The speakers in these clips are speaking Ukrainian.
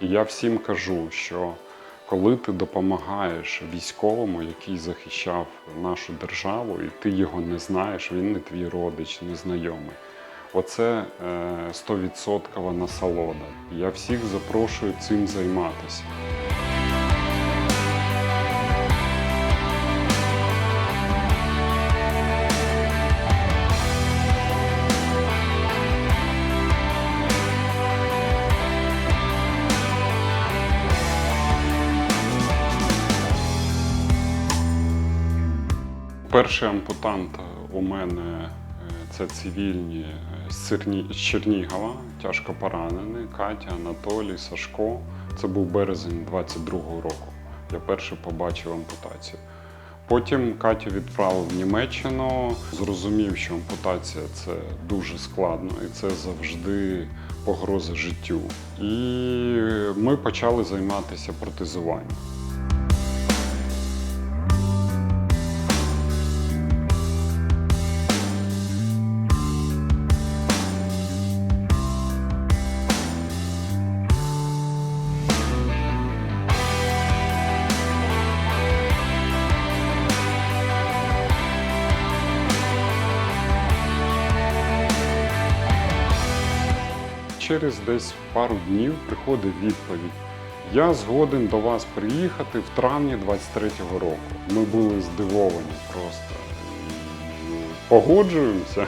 І я всім кажу, що коли ти допомагаєш військовому, який захищав нашу державу, і ти його не знаєш, він не твій родич, не знайомий. Оце стовідсоткова 100% насолода. Я всіх запрошую цим займатися. Перший ампутант у мене е, це цивільні е, з Чернігова, тяжко поранений, Катя, Анатолій, Сашко. Це був березень 22-го року. Я перший побачив ампутацію. Потім Катю відправив в Німеччину, зрозумів, що ампутація це дуже складно і це завжди погроза життю. І ми почали займатися протезуванням. Через десь пару днів приходить відповідь. Я згоден до вас приїхати в травні 23-го року. Ми були здивовані просто. Погоджуємося.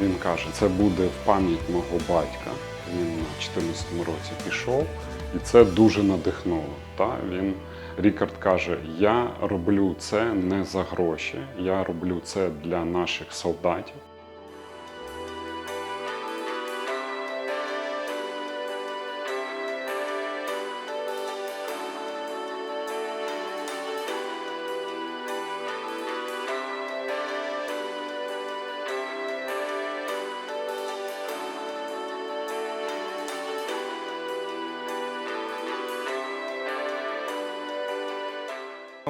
Він каже, це буде в пам'ять мого батька. Він на 14-му році пішов, і це дуже надихнуло. Та? Він, Рікард каже: Я роблю це не за гроші, я роблю це для наших солдатів.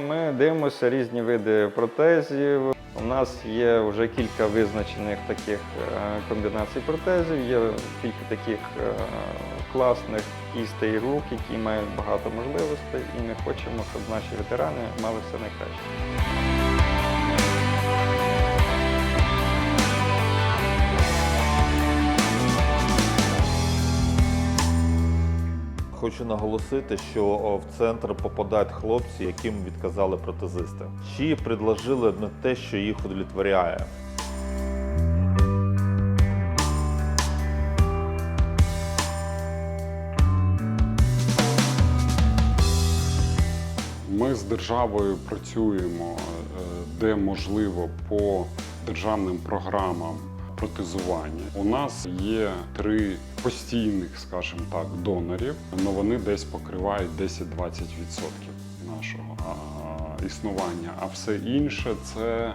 Ми дивимося різні види протезів. У нас є вже кілька визначених таких е, комбінацій протезів. Є кілька таких е, класних і рук, які мають багато можливостей, і ми хочемо, щоб наші ветерани мали все найкраще. Хочу наголосити, що в центр попадають хлопці, яким відказали протезисти, чи предложили не те, що їх удовлетворяє. Ми з державою працюємо е, де можливо по державним програмам протезування. У нас є три постійних, скажімо так, донорів, але вони десь покривають 10-20% нашого існування. А все інше це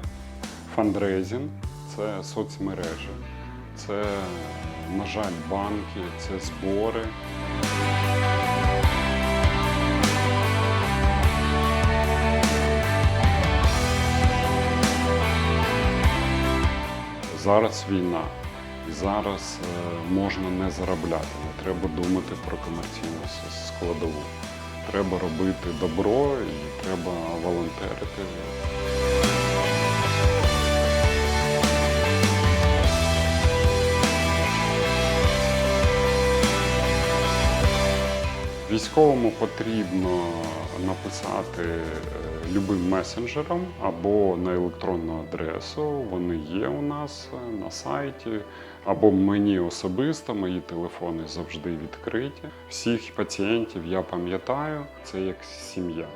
фандрейзинг, це соцмережі, це, на жаль, банки, це збори. Зараз війна, і зараз е, можна не заробляти. Не треба думати про комерційну складову. Треба робити добро і треба волонтерити. Військовому потрібно написати е, любим месенджером або на електронну адресу. Вони є у нас е, на сайті, або мені особисто. Мої телефони завжди відкриті. Всіх пацієнтів я пам'ятаю, це як сім'я.